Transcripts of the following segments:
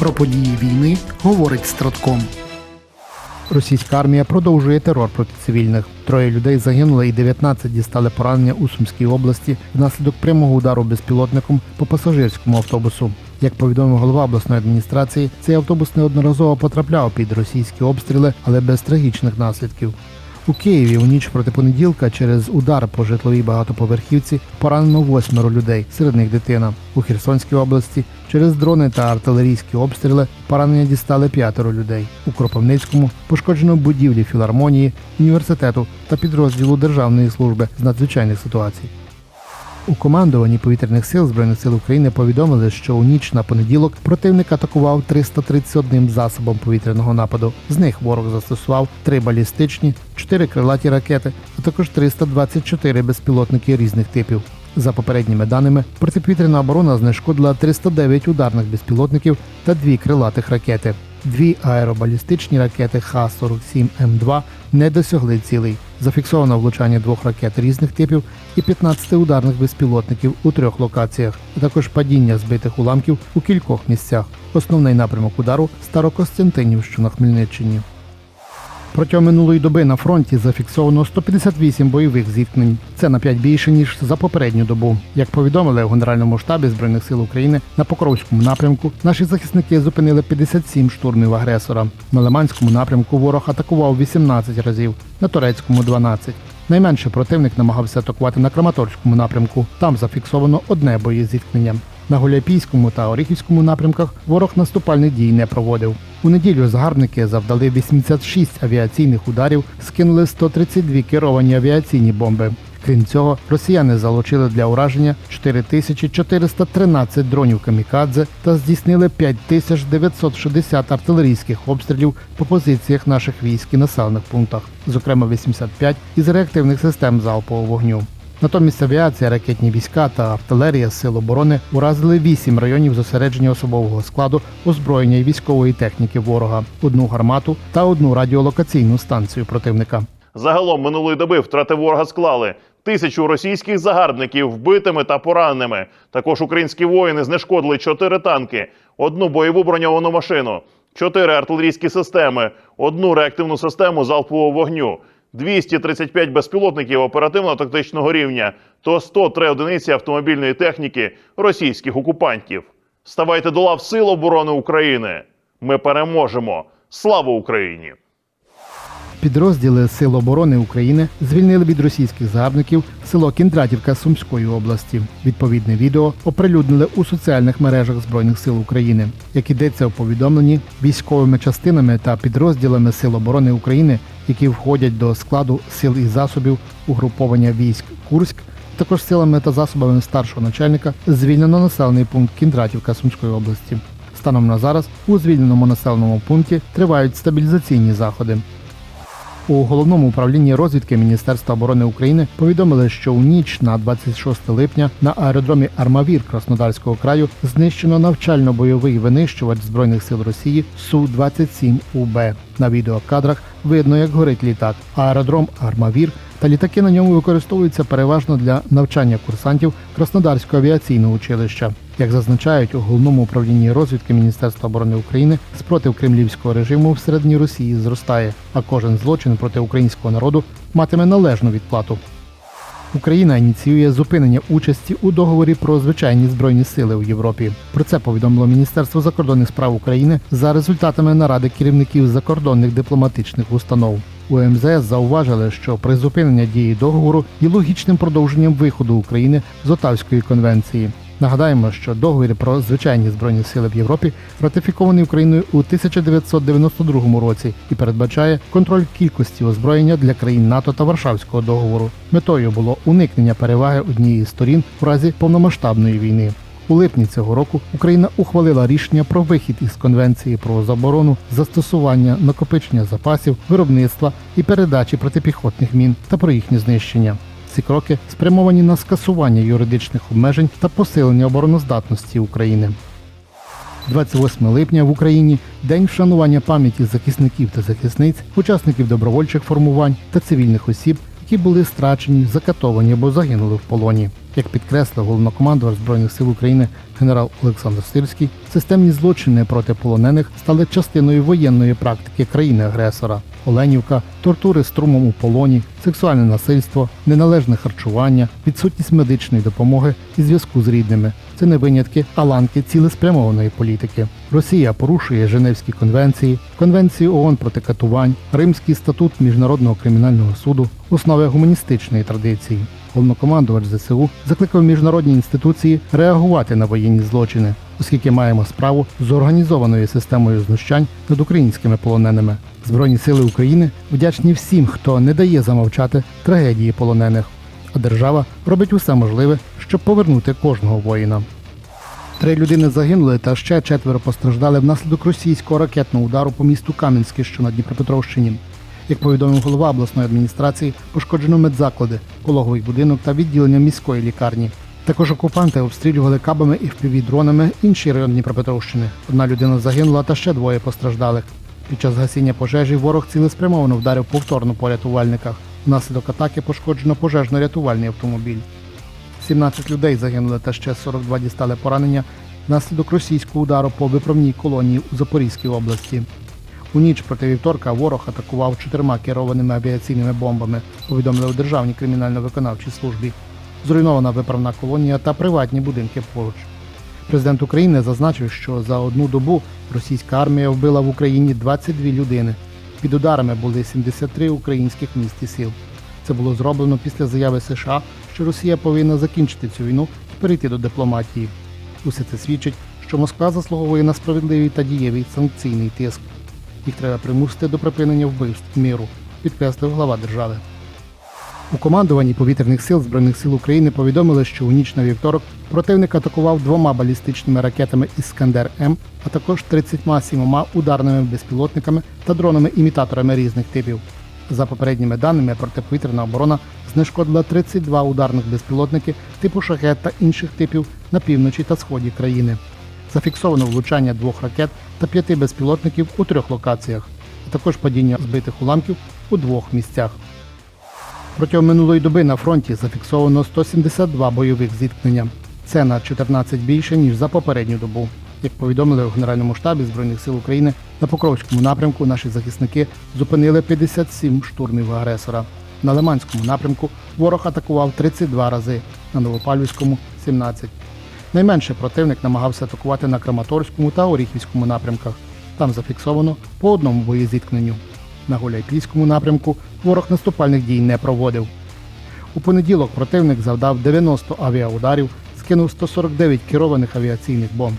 Про події війни говорить Стратком. Російська армія продовжує терор проти цивільних. Троє людей загинули і 19 дістали поранення у Сумській області внаслідок прямого удару безпілотником по пасажирському автобусу. Як повідомив голова обласної адміністрації, цей автобус неодноразово потрапляв під російські обстріли, але без трагічних наслідків. У Києві у ніч проти понеділка через удар по житловій багатоповерхівці поранено восьмеро людей, серед них дитина. У Херсонській області через дрони та артилерійські обстріли поранення дістали п'ятеро людей. У Кропивницькому пошкоджено будівлі філармонії, університету та підрозділу Державної служби з надзвичайних ситуацій. У командуванні повітряних сил Збройних сил України повідомили, що у ніч на понеділок противник атакував 331 засобом повітряного нападу. З них ворог застосував три балістичні, чотири крилаті ракети, а також 324 безпілотники різних типів. За попередніми даними, протиповітряна оборона знешкодила 309 ударних безпілотників та дві крилатих ракети. Дві аеробалістичні ракети Х-47М2 не досягли цілей. Зафіксовано влучання двох ракет різних типів і 15 ударних безпілотників у трьох локаціях, а також падіння збитих уламків у кількох місцях. Основний напрямок удару Старокостянтинівщина на Хмельниччині. Протягом минулої доби на фронті зафіксовано 158 бойових зіткнень. Це на 5 більше ніж за попередню добу. Як повідомили у Генеральному штабі збройних сил України на Покровському напрямку, наші захисники зупинили 57 штурмів агресора. На Лиманському напрямку ворог атакував 18 разів, на турецькому 12. Найменше противник намагався атакувати на Краматорському напрямку. Там зафіксовано одне боєзіткнення. На Гуляпійському та Оріхівському напрямках ворог наступальних дій не проводив. У неділю загарбники завдали 86 авіаційних ударів, скинули 132 керовані авіаційні бомби. Крім цього, росіяни залучили для ураження 4413 дронів камікадзе та здійснили 5960 артилерійських обстрілів по позиціях наших військ і населених пунктах, зокрема 85 із реактивних систем залпового вогню. Натомість авіація, ракетні війська та артилерія Сил оборони уразили вісім районів зосередження особового складу, озброєння і військової техніки ворога, одну гармату та одну радіолокаційну станцію противника. Загалом минулої доби втрати ворога склали тисячу російських загарбників вбитими та пораненими. Також українські воїни знешкодили чотири танки, одну бойову броньовану машину, чотири артилерійські системи, одну реактивну систему залпового вогню, 235 безпілотників оперативно-тактичного рівня та 103 одиниці автомобільної техніки російських окупантів. Ставайте до лав Сил оборони України. Ми переможемо! Слава Україні! Підрозділи Сил оборони України звільнили від російських загарбників село Кіндратівка Сумської області. Відповідне відео оприлюднили у соціальних мережах Збройних сил України. Як ідеться у повідомленні, військовими частинами та підрозділами Сил оборони України, які входять до складу сил і засобів угруповання військ Курськ, також силами та засобами старшого начальника звільнено населений пункт Кіндратівка Сумської області. Станом на зараз у звільненому населеному пункті тривають стабілізаційні заходи. У головному управлінні розвідки Міністерства оборони України повідомили, що у ніч на 26 липня на аеродромі Армавір Краснодарського краю знищено навчально-бойовий винищувач збройних сил Росії су 27 УБ. На відеокадрах видно, як горить літак. Аеродром Армавір та літаки на ньому використовуються переважно для навчання курсантів Краснодарського авіаційного училища. Як зазначають у головному управлінні розвідки Міністерства оборони України, спротив кремлівського режиму всередині Росії зростає, а кожен злочин проти українського народу матиме належну відплату. Україна ініціює зупинення участі у договорі про звичайні збройні сили у Європі. Про це повідомило Міністерство закордонних справ України за результатами наради керівників закордонних дипломатичних установ. У МЗС зауважили, що призупинення дії договору є логічним продовженням виходу України з Отавської конвенції. Нагадаємо, що договір про звичайні збройні сили в Європі ратифікований Україною у 1992 році і передбачає контроль кількості озброєння для країн НАТО та Варшавського договору. Метою було уникнення переваги однієї з сторін у разі повномасштабної війни. У липні цього року Україна ухвалила рішення про вихід із конвенції про заборону застосування накопичення запасів, виробництва і передачі протипіхотних мін та про їхнє знищення. Ці кроки спрямовані на скасування юридичних обмежень та посилення обороноздатності України. 28 липня в Україні день вшанування пам'яті захисників та захисниць, учасників добровольчих формувань та цивільних осіб, які були страчені, закатовані або загинули в полоні. Як підкреслив головнокомандувач Збройних сил України генерал Олександр Сирський, системні злочини проти полонених стали частиною воєнної практики країни-агресора. Оленівка, тортури струмом у полоні, сексуальне насильство, неналежне харчування, відсутність медичної допомоги і зв'язку з рідними це не винятки, а ланки цілеспрямованої політики. Росія порушує Женевські конвенції, Конвенцію ООН проти катувань, Римський статут Міжнародного кримінального суду, основи гуманістичної традиції. Головнокомандувач ЗСУ закликав міжнародні інституції реагувати на воєнні злочини, оскільки маємо справу з організованою системою знущань над українськими полоненими. Збройні сили України вдячні всім, хто не дає замовчати трагедії полонених. А держава робить усе можливе, щоб повернути кожного воїна. Три людини загинули та ще четверо постраждали внаслідок російського ракетного удару по місту Кам'янське, що на Дніпропетровщині. Як повідомив голова обласної адміністрації, пошкоджено медзаклади, пологовий будинок та відділення міської лікарні. Також окупанти обстрілювали кабами і впівдронами інший район Дніпропетровщини. Одна людина загинула та ще двоє постраждалих. Під час гасіння пожежі ворог цілеспрямовано вдарив повторно по рятувальниках. Внаслідок атаки пошкоджено пожежно-рятувальний автомобіль. 17 людей загинули та ще 42 дістали поранення внаслідок російського удару по виправній колонії у Запорізькій області. У ніч проти вівторка ворог атакував чотирма керованими авіаційними бомбами, повідомили у Державній кримінально-виконавчій службі. Зруйнована виправна колонія та приватні будинки поруч. Президент України зазначив, що за одну добу російська армія вбила в Україні 22 людини. Під ударами були 73 українських міст і сіл. Це було зроблено після заяви США, що Росія повинна закінчити цю війну і перейти до дипломатії. Усе це свідчить, що Москва заслуговує на справедливий та дієвий санкційний тиск. Їх треба примусити до припинення вбивств миру, підкреслив глава держави. У командуванні повітряних сил Збройних сил України повідомили, що у ніч на вівторок противник атакував двома балістичними ракетами Іскандер М, а також 37 ударними безпілотниками та дронами-імітаторами різних типів. За попередніми даними, протиповітряна оборона знешкодила 32 ударних безпілотники типу шахет та інших типів на півночі та сході країни. Зафіксовано влучання двох ракет та п'яти безпілотників у трьох локаціях, а також падіння збитих уламків у двох місцях. Протягом минулої доби на фронті зафіксовано 172 бойових зіткнення. Це на 14 більше, ніж за попередню добу. Як повідомили у Генеральному штабі Збройних сил України, на Покровському напрямку наші захисники зупинили 57 штурмів агресора. На Лиманському напрямку ворог атакував 32 рази, на Новопальвівському 17. Найменше противник намагався атакувати на Краматорському та Оріхівському напрямках. Там зафіксовано по одному боєзіткненню. На Гуляйпільському напрямку ворог наступальних дій не проводив. У понеділок противник завдав 90 авіаударів, скинув 149 керованих авіаційних бомб.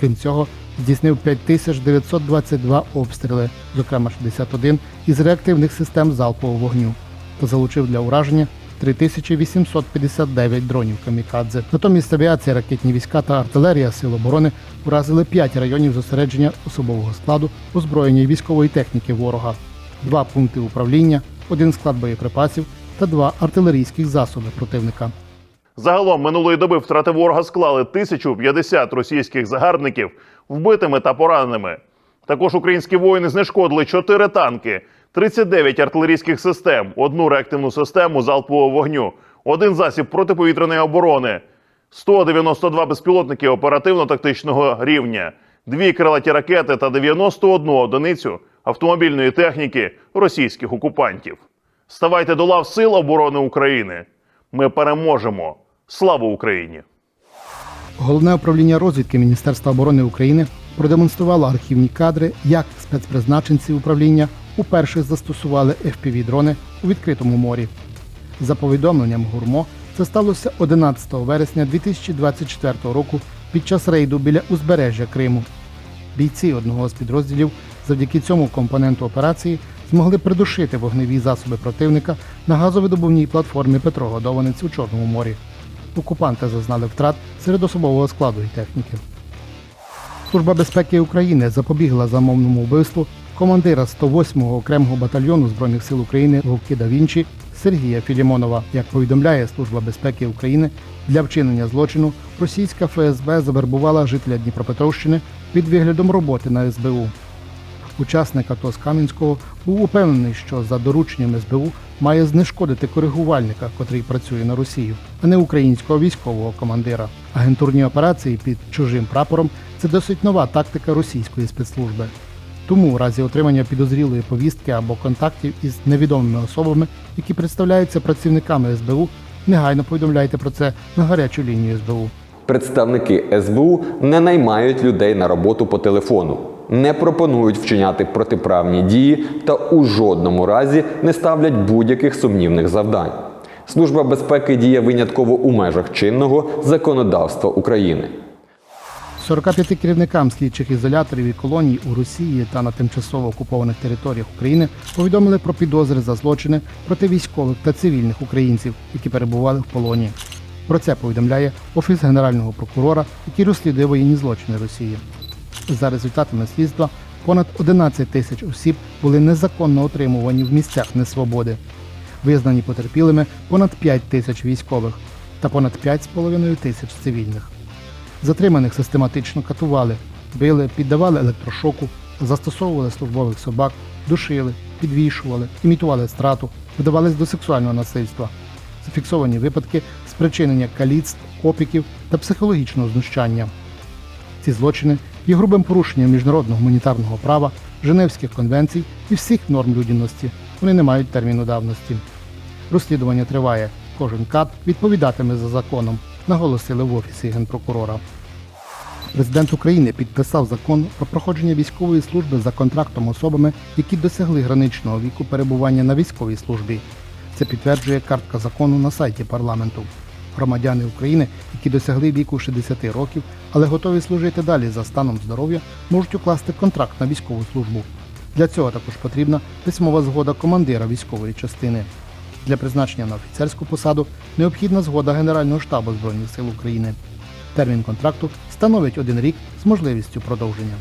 Крім цього, здійснив 5922 обстріли, зокрема 61 із реактивних систем залпового вогню, та залучив для ураження 3859 дронів камікадзе. Натомість авіація, ракетні війська та артилерія Сил оборони уразили 5 районів зосередження особового складу, озброєння і військової техніки ворога, два пункти управління, один склад боєприпасів та два артилерійських засоби противника. Загалом минулої доби втрати ворога склали 1050 російських загарбників вбитими та пораненими. Також українські воїни знешкодили 4 танки, 39 артилерійських систем, одну реактивну систему залпового вогню, один засіб протиповітряної оборони, 192 безпілотники оперативно-тактичного рівня, дві крилаті ракети та 91 одиницю автомобільної техніки російських окупантів. Ставайте до лав Сил оборони України. Ми переможемо. Слава Україні! Головне управління розвідки Міністерства оборони України продемонструвало архівні кадри, як спецпризначенці управління уперше застосували FPV-дрони у відкритому морі. За повідомленням Гурмо, це сталося 11 вересня 2024 року під час рейду біля узбережжя Криму. Бійці одного з підрозділів завдяки цьому компоненту операції змогли придушити вогневі засоби противника на газовидобувній платформі Петро Годованець у Чорному морі. Окупанти зазнали втрат серед особового складу і техніки. Служба безпеки України запобігла замовному вбивству командира 108-го окремого батальйону Збройних сил України Вовки да Вінчі Сергія Філімонова. Як повідомляє Служба безпеки України, для вчинення злочину російська ФСБ завербувала жителя Дніпропетровщини під виглядом роботи на СБУ. Учасник АТО з Кам'янського був упевнений, що за дорученням СБУ має знешкодити коригувальника, котрий працює на Росію, а не українського військового командира. Агентурні операції під чужим прапором це досить нова тактика російської спецслужби. Тому у разі отримання підозрілої повістки або контактів із невідомими особами, які представляються працівниками СБУ, негайно повідомляйте про це на гарячу лінію СБУ. Представники СБУ не наймають людей на роботу по телефону, не пропонують вчиняти протиправні дії та у жодному разі не ставлять будь-яких сумнівних завдань. Служба безпеки діє винятково у межах чинного законодавства України. 45 керівникам слідчих ізоляторів і колоній у Росії та на тимчасово окупованих територіях України повідомили про підозри за злочини проти військових та цивільних українців, які перебували в полоні. Про це повідомляє Офіс Генерального прокурора, який розслідує воєнні злочини Росії. За результатами слідства, понад 11 тисяч осіб були незаконно отримувані в місцях несвободи. Визнані потерпілими понад 5 тисяч військових та понад 5,5 тисяч цивільних. Затриманих систематично катували, били, піддавали електрошоку, застосовували службових собак, душили, підвішували, імітували страту, вдавались до сексуального насильства. Зафіксовані випадки спричинення каліцтв, опіків та психологічного знущання. Ці злочини є грубим порушенням міжнародного гуманітарного права, Женевських конвенцій і всіх норм людяності. Вони не мають терміну давності. Розслідування триває. Кожен кат відповідатиме за законом, наголосили в офісі генпрокурора. Президент України підписав закон про проходження військової служби за контрактом особами, які досягли граничного віку перебування на військовій службі. Це підтверджує картка закону на сайті парламенту. Громадяни України, які досягли віку 60 років, але готові служити далі за станом здоров'я, можуть укласти контракт на військову службу. Для цього також потрібна письмова згода командира військової частини. Для призначення на офіцерську посаду необхідна згода Генерального штабу Збройних сил України. Термін контракту становить один рік з можливістю продовження.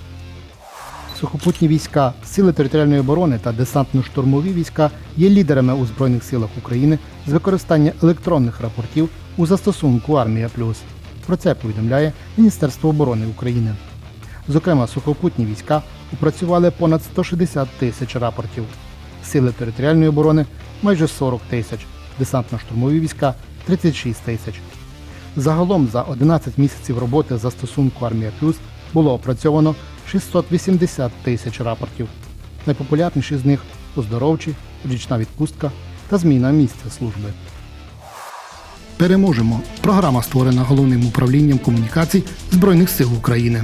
Сухопутні війська, сили територіальної оборони та десантно-штурмові війська є лідерами у Збройних силах України з використання електронних рапортів у застосунку Армія Плюс. Про це повідомляє Міністерство оборони України. Зокрема, сухопутні війська опрацювали понад 160 тисяч рапортів, сили територіальної оборони майже 40 тисяч, десантно-штурмові війська 36 тисяч. Загалом за 11 місяців роботи застосунку Армія Плюс було опрацьовано 680 тисяч рапортів. Найпопулярніші з них оздоровчі, річна відпустка та зміна місця служби. Переможемо. Програма створена головним управлінням комунікацій Збройних сил України.